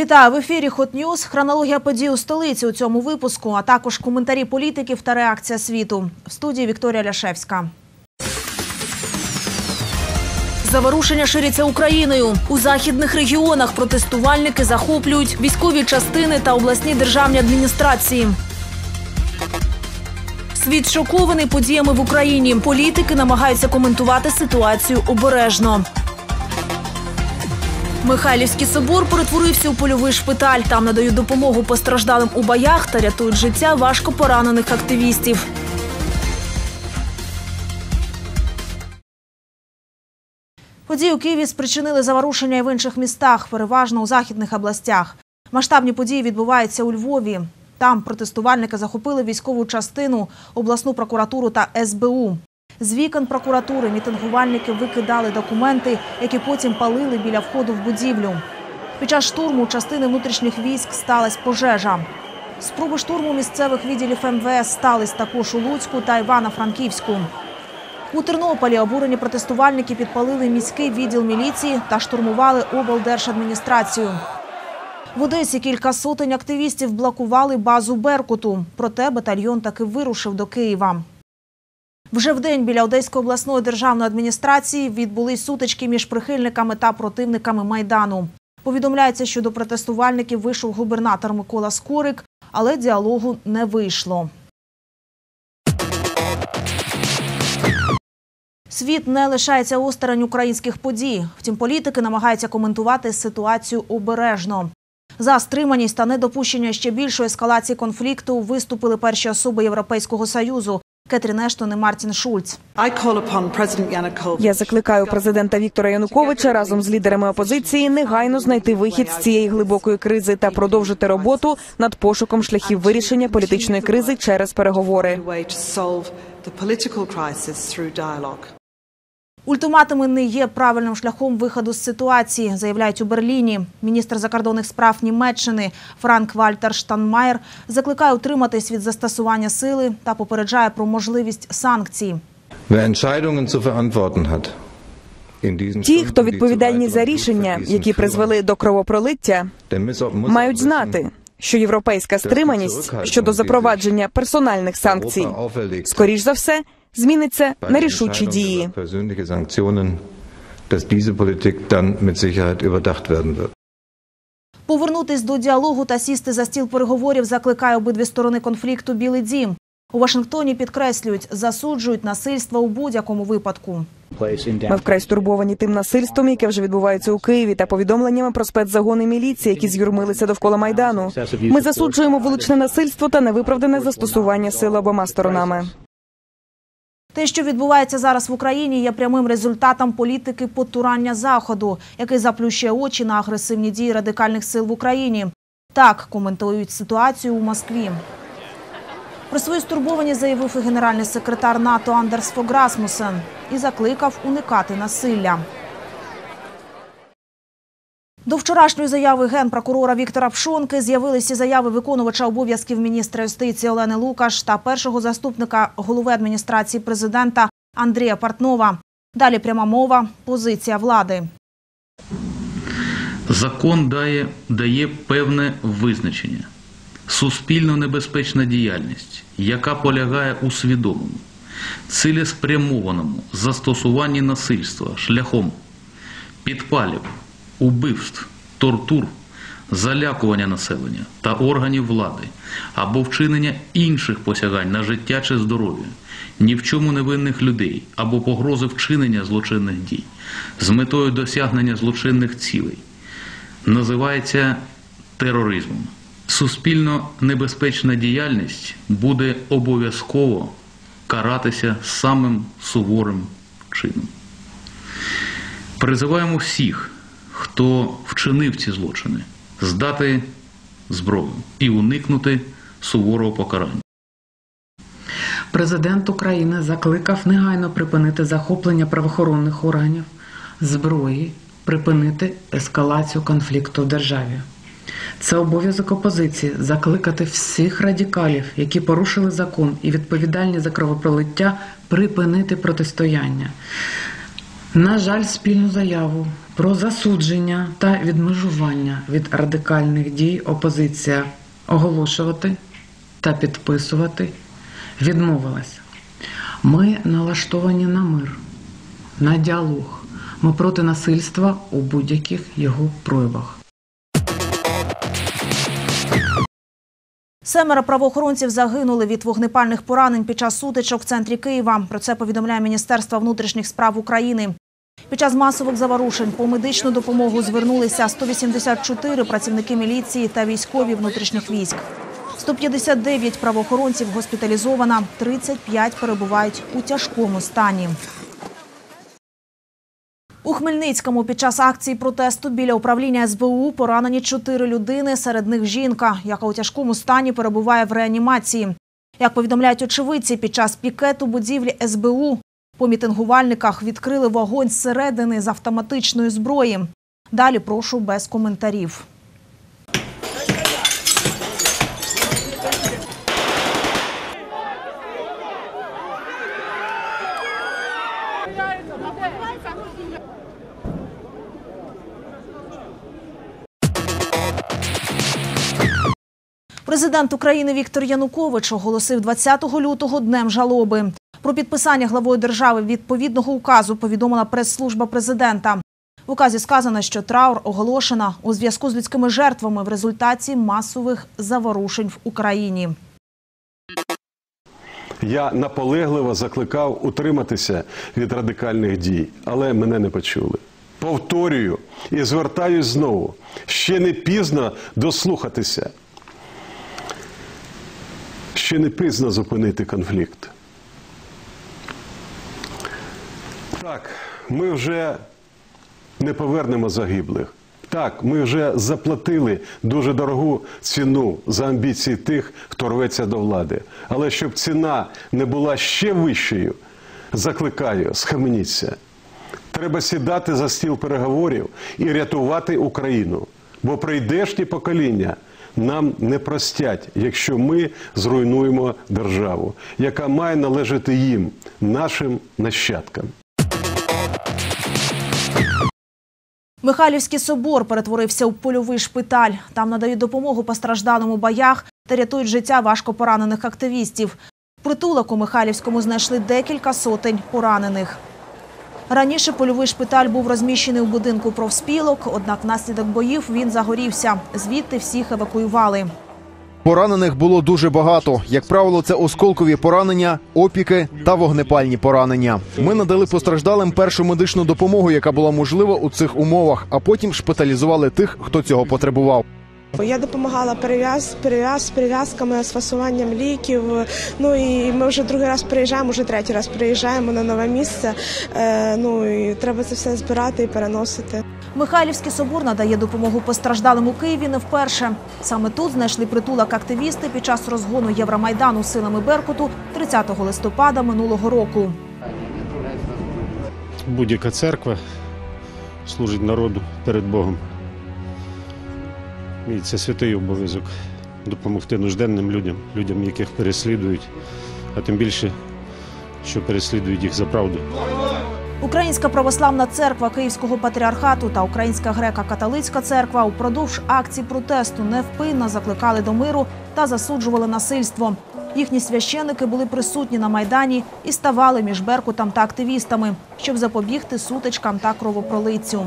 Вітаю в ефірі Hot News. Хронологія подій у столиці у цьому випуску, а також коментарі політиків та реакція світу. В студії Вікторія Ляшевська. Заворушення ширяться Україною. У західних регіонах протестувальники захоплюють військові частини та обласні державні адміністрації. Світ шокований подіями в Україні. Політики намагаються коментувати ситуацію обережно. Михайлівський собор перетворився у польовий шпиталь. Там надають допомогу постраждалим у боях та рятують життя важко поранених активістів. Події у Києві спричинили заворушення і в інших містах, переважно у західних областях. Масштабні події відбуваються у Львові. Там протестувальники захопили військову частину, обласну прокуратуру та СБУ. З вікон прокуратури мітингувальники викидали документи, які потім палили біля входу в будівлю. Під час штурму частини внутрішніх військ сталася пожежа. Спроби штурму місцевих відділів МВС стались також у Луцьку та Івано-Франківську. У Тернополі обурені протестувальники підпалили міський відділ міліції та штурмували облдержадміністрацію. В Одесі кілька сотень активістів блокували базу Беркуту. Проте батальйон таки вирушив до Києва. Вже вдень біля Одеської обласної державної адміністрації відбулись сутички між прихильниками та противниками Майдану. Повідомляється, що до протестувальників вийшов губернатор Микола Скорик, але діалогу не вийшло. Світ не лишається осторонь українських подій. Втім, політики намагаються коментувати ситуацію обережно. За стриманість та недопущення ще більшої ескалації конфлікту виступили перші особи Європейського союзу Кетрін Ештон і Мартін Шульц. Я закликаю президента Віктора Януковича разом з лідерами опозиції негайно знайти вихід з цієї глибокої кризи та продовжити роботу над пошуком шляхів вирішення політичної кризи через переговори. Ультиматуми не є правильним шляхом виходу з ситуації, заявляють у Берліні. Міністр закордонних справ Німеччини Франк Вальтер Штанмаєр закликає утриматись від застосування сили та попереджає про можливість санкцій. Ті, хто відповідальні за рішення, які призвели до кровопролиття, мають знати, що європейська стриманість щодо запровадження персональних санкцій, скоріш за все, зміниться на рішучі дії. Повернутись до діалогу та сісти за стіл переговорів закликає обидві сторони конфлікту Білий Дім. У Вашингтоні підкреслюють, засуджують насильство у будь-якому випадку. Ми вкрай стурбовані тим насильством, яке вже відбувається у Києві, та повідомленнями про спецзагони міліції, які з'юрмилися довкола майдану. Ми засуджуємо вуличне насильство та невиправдане застосування сили обома сторонами. Те, що відбувається зараз в Україні, є прямим результатом політики потурання заходу, який заплющує очі на агресивні дії радикальних сил в Україні. Так коментують ситуацію у Москві. Про свою стурбованість заявив і генеральний секретар НАТО Андерс Фограсмусен і закликав уникати насилля. До вчорашньої заяви генпрокурора Віктора Пшонки з'явилися заяви виконувача обов'язків міністра юстиції Олени Лукаш та першого заступника голови адміністрації президента Андрія Партнова. Далі пряма мова, позиція влади. Закон дає, дає певне визначення. Суспільно небезпечна діяльність, яка полягає у свідомому, цілеспрямованому застосуванні насильства шляхом підпалів, убивств, тортур, залякування населення та органів влади або вчинення інших посягань на життя чи здоров'я, ні в чому невинних людей або погрози вчинення злочинних дій з метою досягнення злочинних цілей, називається тероризмом. Суспільно небезпечна діяльність буде обов'язково каратися самим суворим чином. Призиваємо всіх, хто вчинив ці злочини, здати зброю і уникнути суворого покарання. Президент України закликав негайно припинити захоплення правоохоронних органів, зброї, припинити ескалацію конфлікту в державі. Це обов'язок опозиції закликати всіх радикалів, які порушили закон і відповідальні за кровопролиття, припинити протистояння. На жаль, спільну заяву про засудження та відмежування від радикальних дій опозиція оголошувати та підписувати відмовилась. Ми налаштовані на мир, на діалог. Ми проти насильства у будь-яких його проявах. Семеро правоохоронців загинули від вогнепальних поранень під час сутичок в центрі Києва. Про це повідомляє Міністерство внутрішніх справ України. Під час масових заворушень по медичну допомогу звернулися 184 працівники міліції та військові внутрішніх військ. 159 правоохоронців госпіталізовано, 35 перебувають у тяжкому стані. У Хмельницькому під час акції протесту біля управління СБУ поранені чотири людини. Серед них жінка, яка у тяжкому стані перебуває в реанімації. Як повідомляють очевидці, під час пікету будівлі СБУ по мітингувальниках відкрили вогонь зсередини з автоматичної зброї. Далі прошу без коментарів. Президент України Віктор Янукович оголосив 20 лютого днем жалоби. Про підписання главою держави відповідного указу повідомила прес-служба президента. В указі сказано, що траур оголошена у зв'язку з людськими жертвами в результаті масових заворушень в Україні. Я наполегливо закликав утриматися від радикальних дій, але мене не почули. Повторюю і звертаюсь знову. Ще не пізно дослухатися. Ще не пізно зупинити конфлікт. Так, ми вже не повернемо загиблих. Так, ми вже заплатили дуже дорогу ціну за амбіції тих, хто рветься до влади. Але щоб ціна не була ще вищою, закликаю, схаменіться. Треба сідати за стіл переговорів і рятувати Україну. Бо прийдешні покоління нам не простять, якщо ми зруйнуємо державу, яка має належати їм, нашим нащадкам. Михайлівський собор перетворився у польовий шпиталь. Там надають допомогу постраждалим у боях та рятують життя важко поранених активістів. Притулок у Михайлівському знайшли декілька сотень поранених. Раніше польовий шпиталь був розміщений у будинку профспілок, однак внаслідок боїв він загорівся. Звідти всіх евакуювали. Поранених було дуже багато. Як правило, це осколкові поранення, опіки та вогнепальні поранення. Ми надали постраждалим першу медичну допомогу, яка була можлива у цих умовах, а потім шпиталізували тих, хто цього потребував. Я допомагала перев'яз, перев'яз перев'язками, з фасуванням ліків. Ну і ми вже другий раз приїжджаємо, вже третій раз приїжджаємо на нове місце. Е, ну і треба це все збирати і переносити. Михайлівський собор надає допомогу постраждалим у Києві не вперше. Саме тут знайшли притулок активісти під час розгону Євромайдану силами Беркуту 30 листопада минулого року. Будь-яка церква служить народу перед Богом. І це святий обов'язок допомогти нужденним людям, людям, яких переслідують, а тим більше, що переслідують їх за правду. Українська православна церква Київського патріархату та Українська греко-католицька церква упродовж акцій протесту невпинно закликали до миру та засуджували насильство. Їхні священики були присутні на майдані і ставали між Беркутом та активістами, щоб запобігти сутичкам та кровопролиттю.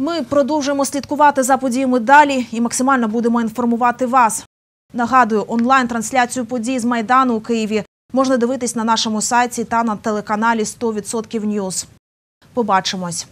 Ми продовжуємо слідкувати за подіями далі і максимально будемо інформувати вас. Нагадую, онлайн-трансляцію подій з Майдану у Києві можна дивитись на нашому сайті та на телеканалі 100% News. Побачимось.